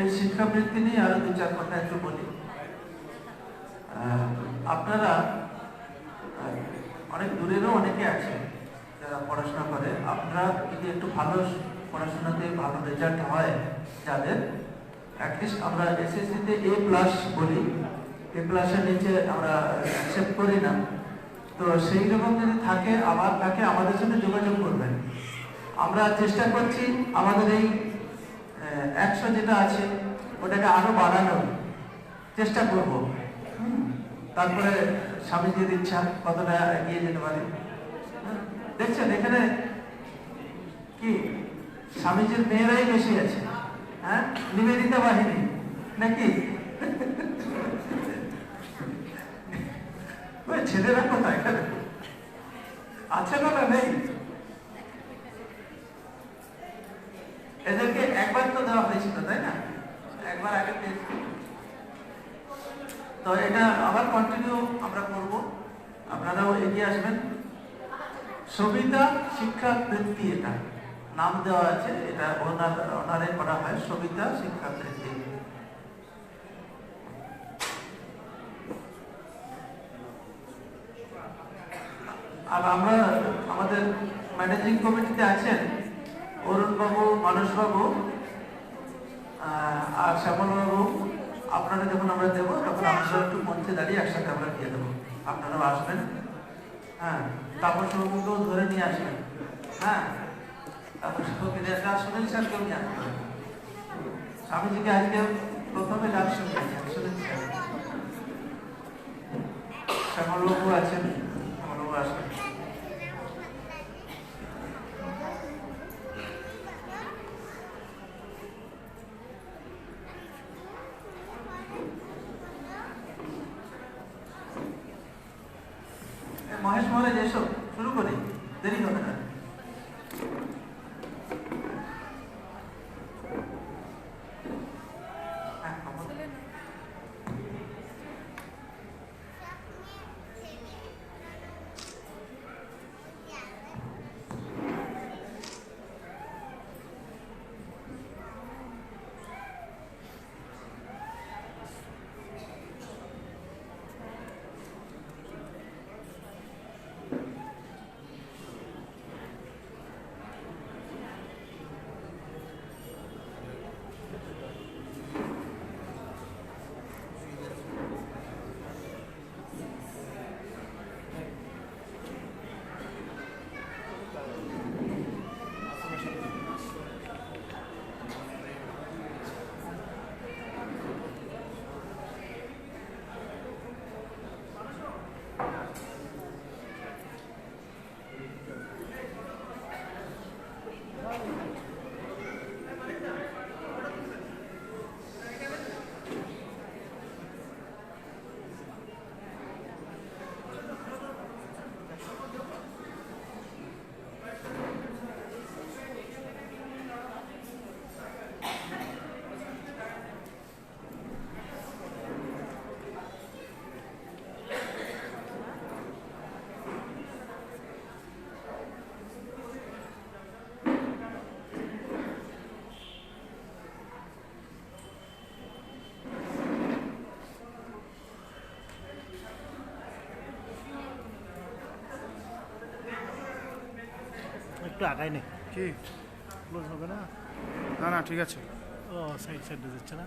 এই শিক্ষাবৃত্তি নিয়ে আরও দু চার কথা একটু বলি। আপনারা অনেক দূরেরও অনেকে আছে যারা পড়াশোনা করে। আপনারা যদি একটু ভালো পড়াশোনাতে ভালো রেজাল্ট হয় যাদের অ্যাটলিস্ট আমরা এসএসসিতে এ প্লাস বলি। এ প্লাসের নিচে আমরা অ্যাকসেপ্ট করি না। তো সেই রকম যদি থাকে, আবার তাকে আমাদের সাথে যোগাযোগ করবেন। আমরা চেষ্টা করছি আমাদের এই একশো যেটা আছে, ওটাকে আরও বাড়ানোর চেষ্টা করব। তারপরে স্বামীজির ইচ্ছা কতটা এগিয়ে যেতে পারে। দেখছেন, এখানে কি, স্বামীজির মেয়েরাই বেশি আছে হ্যাঁ? নিবেদিতা বাহিনী, নাকি? ছেলেরা কোথায় আছে না নেই? এদেরকে একবার তো দেওয়া হয়েছিল, তাই না? একবার আগে তো এটা আবার কন্টিনিউ আমরা করব। আপনারাও এগিয়ে আসবেন। সবিতা শিক্ষা বৃত্তি এটা। নাম দেওয়া আছে, এটা ওনার, ওনারে করা হয় সবিতা শিক্ষা বৃত্তি। আর আমরা আমাদের ম্যানেজিং কমিটিতে আছেন অরুণবাবু মানসবাবু আর শ্যামলবাবু আপনারা যখন আমরা দেবো, তখন আমরা একটু মঞ্চে দাঁড়িয়ে একসাথে আমরা দিয়ে দেবো। আপনারাও আসবেন। হ্যাঁ তাপস বাবুকেও ধরে নিয়ে আসবেন। হ্যাঁ আসবেন আজকে প্রথমে শ্যামলবাবু আছেন, শ্যামলবাবু আসবেন। একটু আগাই নে। কি? ক্লোজ হবে না? না না ঠিক আছে। ও সাইড সাইডে যাচ্ছে না?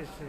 এসছে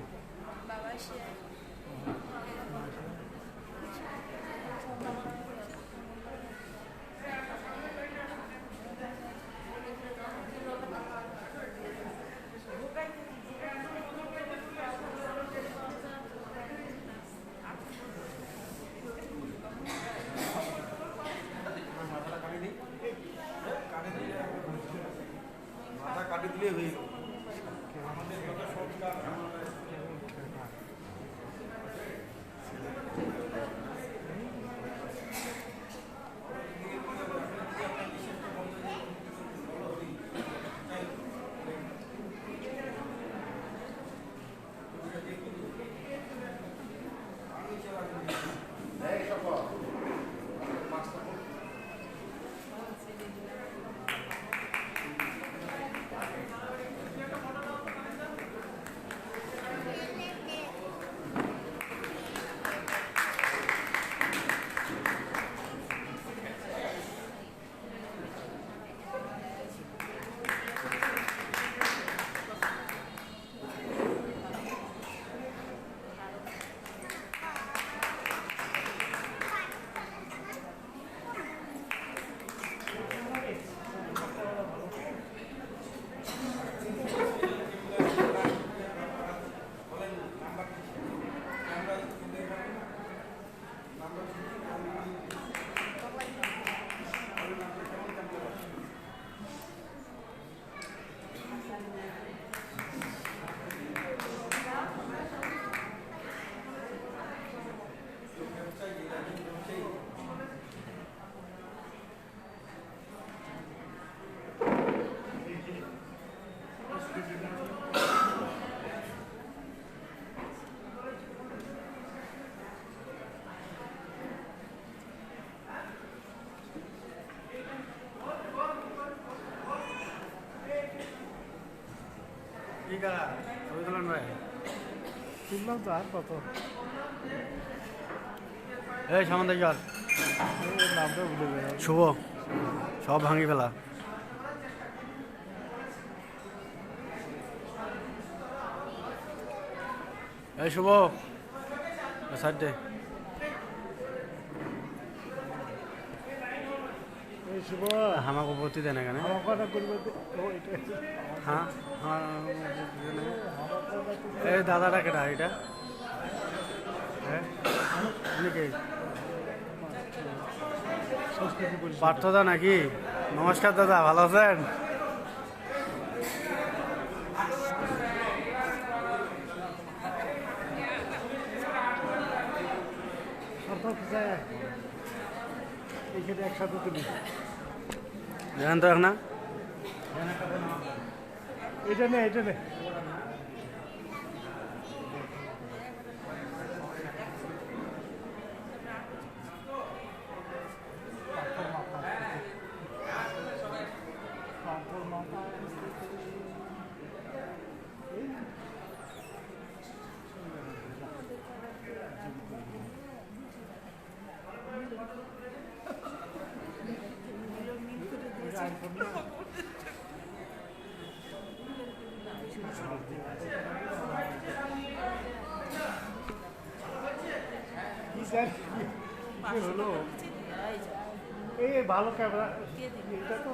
আর কত? এই সামনে থেকে নামটা ভুলে শুভ। সব ভাঙি ফেলা। এই শুভ। সাইড দে এই শুভ আমাকে উপস্থিত দেন এখানে হ্যাঁ। এই দাদাটা কেটা এটা হ্যাঁ পার্থদা নাকি? নমস্কার দাদা ভালো আছেন? একসাথে তুলি। দেখেন তো এখন এটা নে এটা নে কি স্যার এই ভালো ক্যামেরা এটা তো।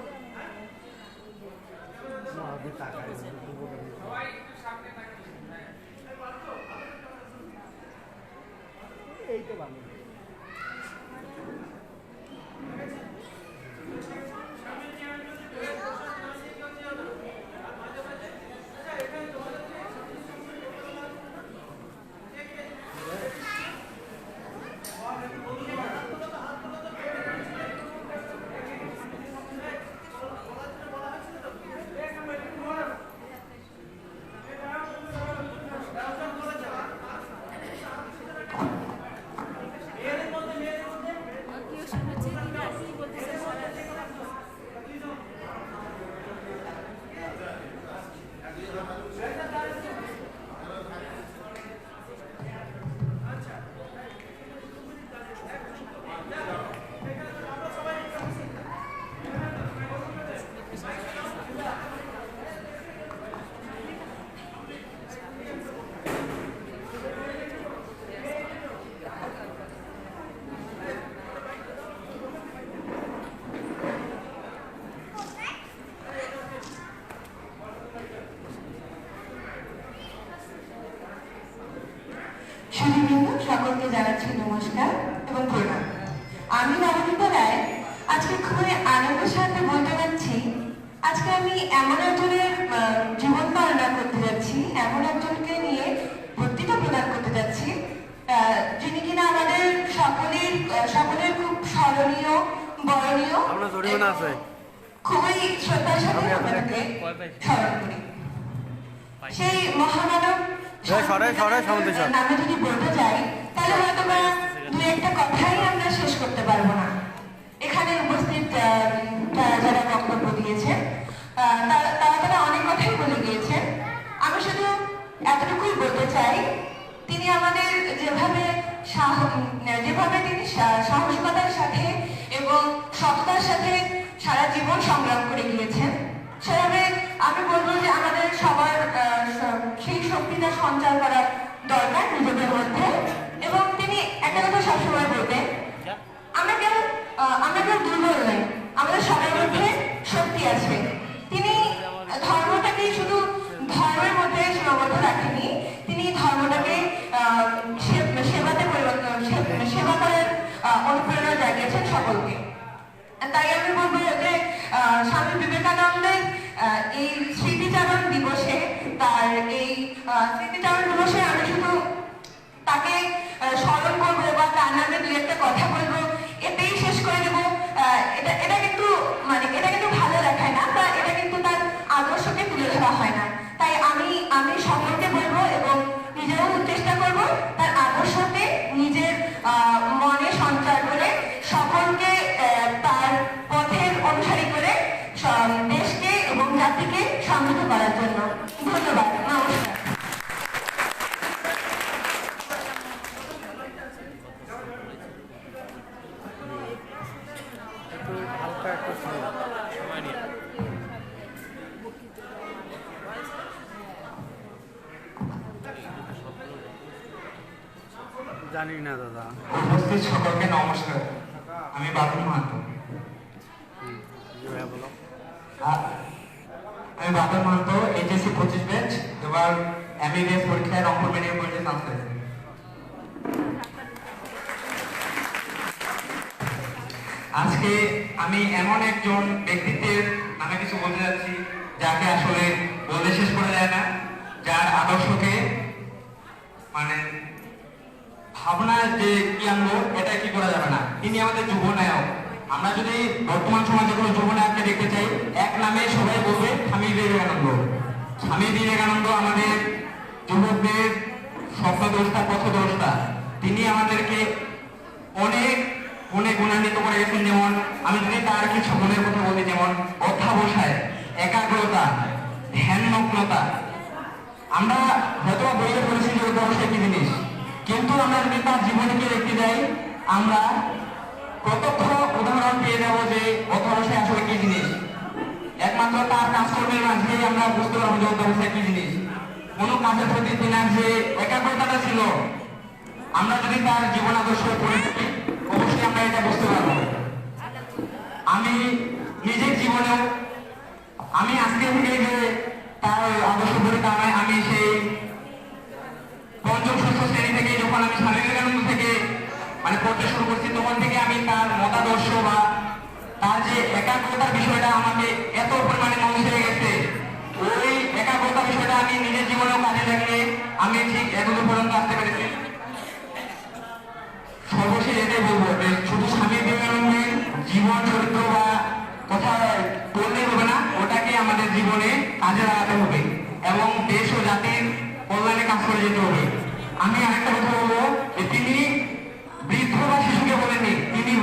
এইটা ভালো আপনার জরিমানা আছে। খুবই শ্রদ্ধার সাথে আমরা স্মরণ করি? সেই মহামানব সরে, সরে, সামনে সর। নামে যদি বলতে যাই তাহলে হয়তো বা দু একটা কথাই আমরা শেষ করতে পারব না। এখানে উপস্থিত আহ, যারা বক্তব্য দিয়েছেন আহ, তারা তারা অনেক কথাই বলে গিয়েছেন। আমি শুধু এতটুকুই বলতে চাই তিনি আমাদের যেভাবে যেভাবে তিনি সাহসিকতার সাথে এবং সততার সাথে সারা জীবন সংগ্রাম করে গিয়েছেন সেভাবে আমি বলব যে আমাদের সবার সেই শক্তিটা সঞ্চার করা দরকার নিজেদের মধ্যে। এবং তিনি একটা কথা সবসময় বলতেন আমরা কেউ আমরা কেউ দুর্বল নই আমাদের সবার মধ্যে শক্তি আছে। তিনি ধর্মটাকে শুধু ধর্মের মধ্যে সীমাবদ্ধ রাখেনি তিনি ধর্মটাকে সেবাতে পরিবর্তন সেবা করার অনুপ্রেরণা জাগিয়েছেন সকলকে। তাই আমি বলব যে স্বামী বিবেকানন্দের এই স্মৃতিচারণ দিবসে তার এই স্মৃতিচারণ দিবসে আমি শুধু তাকে স্মরণ করব বা তার নামে দু একটা কথা বলব, এতেই শেষ করে দেবো। এটা এটা কিন্তু মানে এটা কিন্তু ভালো দেখায় না, বা এটা কিন্তু তার আদর্শকে তুলে ধরা হয় না। তাই আমি আমি সকলকে বলব এবং তার আদর্শকে নিজের আহ, মনে সঞ্চার করে সকলকে তার পথের অনুসারী করে দেশকে এবং জাতিকে সমৃদ্ধ করার জন্য। ধন্যবাদ। মানে ভাবনা যে কি আনব, এটা কি করা যাবে না? তিনি আমাদের যুব নায়ক। আমরা যদি বর্তমান সমাজে কোনো যুব নায়ককে দেখতে চাই, এক নামে সবাই বলবে, স্বামী বিবেকানন্দ। স্বামী বিবেকানন্দ আমাদের যুবকদের স্বপ্নদ্রষ্টা, পথদ্রষ্টা। তিনি আমাদেরকে অনেক গুণে গুণান্বিত করে গেছেন। যেমন, আমি যদি তার কিছু গুণের কথা বলি, যেমন, অধ্যাবসায়, একাগ্রতা, ধ্যানমগ্নতা আমরা হয়তো বইয়ে পড়েছি যে অধ্যবসায় কি জিনিস। কিন্তু আমরা যদি তার জীবনীকে দেখতে যাই, আমরা প্রত্যক্ষ উদাহরণ পেয়ে যাব যে অধ্যবসায় আসলে কি জিনিস? একমাত্র তার কাজকর্মের মাঝেই আমরা বুঝতে পারব যে অধ্যবসায় কি জিনিস। কোনো কাজের প্রতি তিনার যে একাগ্রতাটা ছিল, আমরা যদি তার জীবন আদর্শ পড়ে থাকি, অবশ্যই আমরা এটা বুঝতে পারব। আমি নিজের জীবনেও, আমি আজকে থেকে যে তার আদর্শ ধরে কামায় আমি সেই পঞ্চম, ষষ্ঠ শ্রেণি থেকে যখন আমি স্বামী বিবেকানন্দ থেকে মানে পড়তে শুরু করছি, তখন থেকে আমি তার মতাদর্শ বা তার যে একাগ্রতার বিষয়টা আমাকে এত পরিমাণে মন ছেড়ে গেছে ওই একাগ্রতার বিষয়টা আমি নিজের জীবনেও কাজে লাগিয়ে আমি ঠিক এতদূর পর্যন্ত আসতে পেরেছি। সর্বশেষ এটাই বলব যে শুধু স্বামী বিবেকানন্দের জীবন চরিত্র বা কথা বললেই হবে না, ওটাকে আমাদের জীবনে কাজে লাগাতে হবে এবং দেশ ও জাতির কল্যাণে কাজ করে যেতে হবে। আমি আরেকটা কথা বলব যে তিনি বৃদ্ধ বা শিশুকে বলেননি, তিনি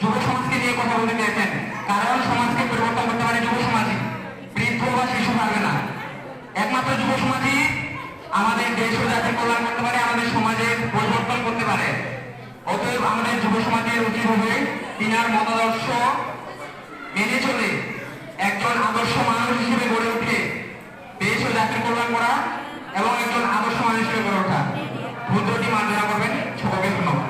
যুব সমাজকে নিয়ে কথা বলতে চেয়েছেন কারণ সমাজকে পরিবর্তন করতে পারে যুব সমাজই। বৃদ্ধ বা শিশু পারবে না। একমাত্র যুব সমাজই আমাদের দেশ ও জাতির কল্যাণ করতে পারে, আমাদের সমাজের পরিবর্তন করতে পারে। অতএব আমাদের যুব সমাজের উচিত হবে। তিনার মতাদর্শ মেনে চলে একজন আদর্শ মানুষ হিসেবে গড়ে উঠে দেশ ও জাতির কল্যাণ করা এবং একজন আদর্শ মানুষ হিসেবে গড়ে ওঠা ক্ষুদ্রটি মার্জনা করবেন সকলকে ধন্যবাদ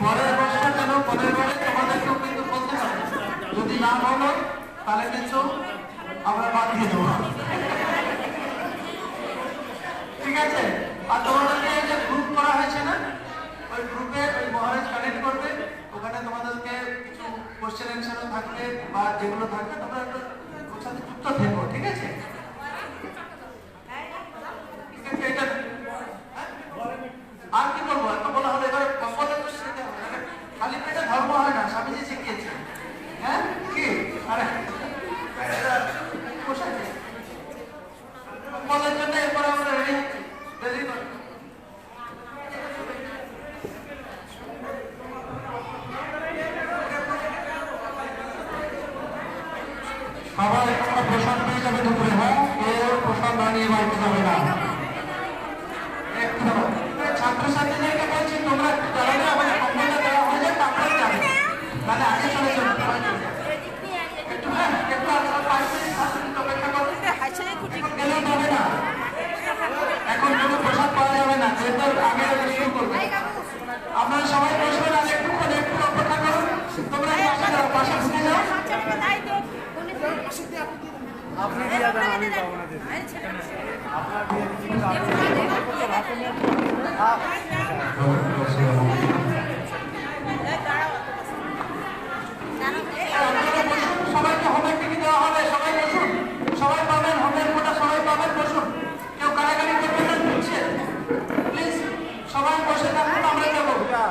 পরের বছর যেন পরের বারে তোমাদেরকেও কিন্তু বলতে হবে যদি না বলো তাহলে কিন্তু আমরা বাদ দিয়ে দেবো ঠিক আছে আর তোমাদেরকে এই যে গ্রুপ করা হয়েছে না ওই গ্রুপে ওই মহারাজ কানেক্ট করবে ওখানে তোমাদেরকে কিছু কোশ্চেন অ্যান্সারও থাকবে বা যেগুলো থাকবে তোমরা একটু ওর সাথে যুক্ত থেকো ঠিক আছে ঠিক আছে এটা হ্যাঁ? আর কি বলব এত বলা হলো এবারে কম্বলের তো শিখতে হবে মানে খালি পেটে ধর্ম হয় না স্বামীজি শিখিয়েছে হ্যাঁ কি আরে এটা বসে আছে। কম্বলের জন্য এরপরে আমরা রেডি রেডি করি সবাই তোমরা প্রসাদ পেয়ে যাবে দুপুরে হ্যাঁ কেউ প্রসাদ না নিয়ে বাড়িতে যাবে না একটু দাঁড়াও। এই ছাত্রছাত্রীদেরকে বলছি তোমরা একটু দাঁড়ালে আমাদের কম্বলটা দেওয়া হয়ে যায় তারপরে যাবে তাহলে আগে চলে যাবে সবাই চলে যাবে। একটু হ্যাঁ একটু আর পাঁচ মিনিট সাত মিনিট অপেক্ষা করো এখন কোনো প্রসাদ পাওয়া যাবে না যেহেতু আগে শুরু করবে আপনারা সবাই বসবেন আর একটুক্ষণ একটু অপেক্ষা করুন তোমরা পাশে ঢুকে যাও আপনি দিয়ে দেন আমি পাবো না আপনার দিয়ে দিচ্ছি কিন্তু আপনি তো ভাতে নিয়ে আপ- আপনারা বসুন সবাইকে হোমের টিকি দেওয়া হবে সবাই বসুন সবাই পাবেন হোমের কোটা সবাই পাবেন বসুন কেউ কারাগারি করবেন না ঢুকছে প্লিজ সবাই বসে থাকুন আমরা যাব আপনারা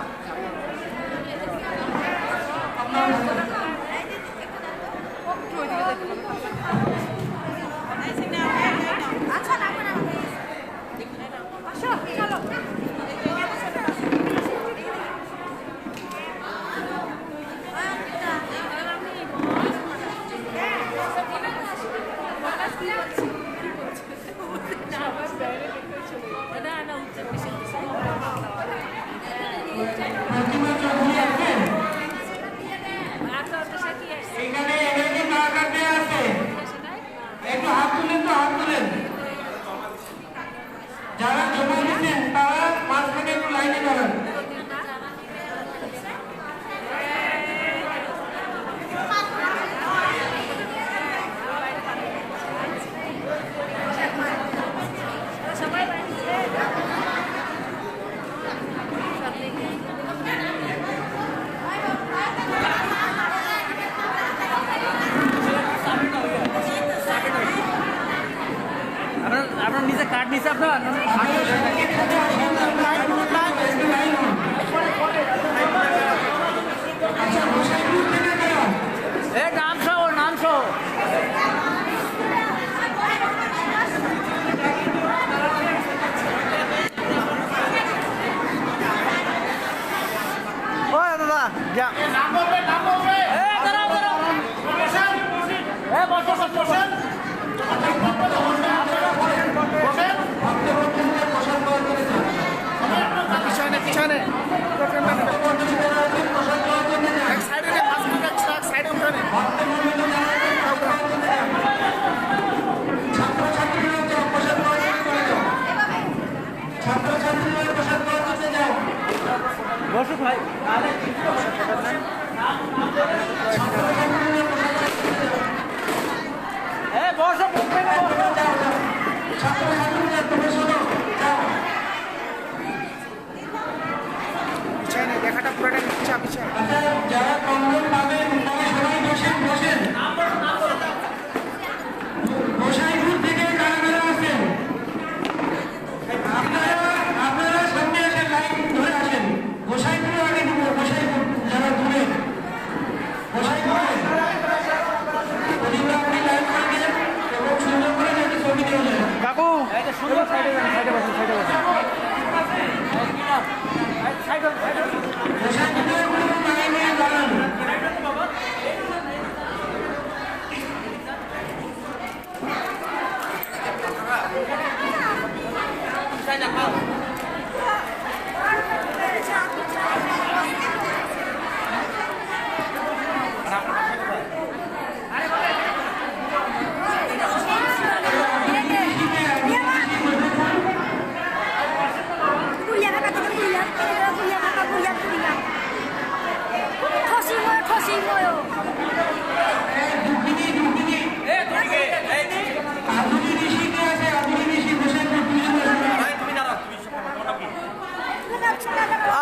চিন্ময়ও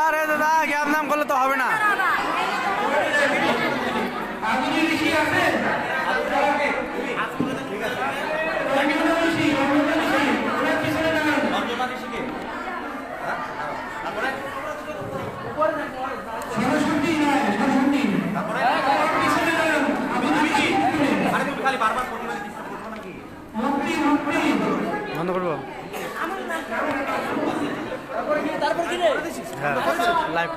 আরে দাদা গ্যাপ নাম করলে তো হবে না বন্ধ করব হ্যাঁ লাইভ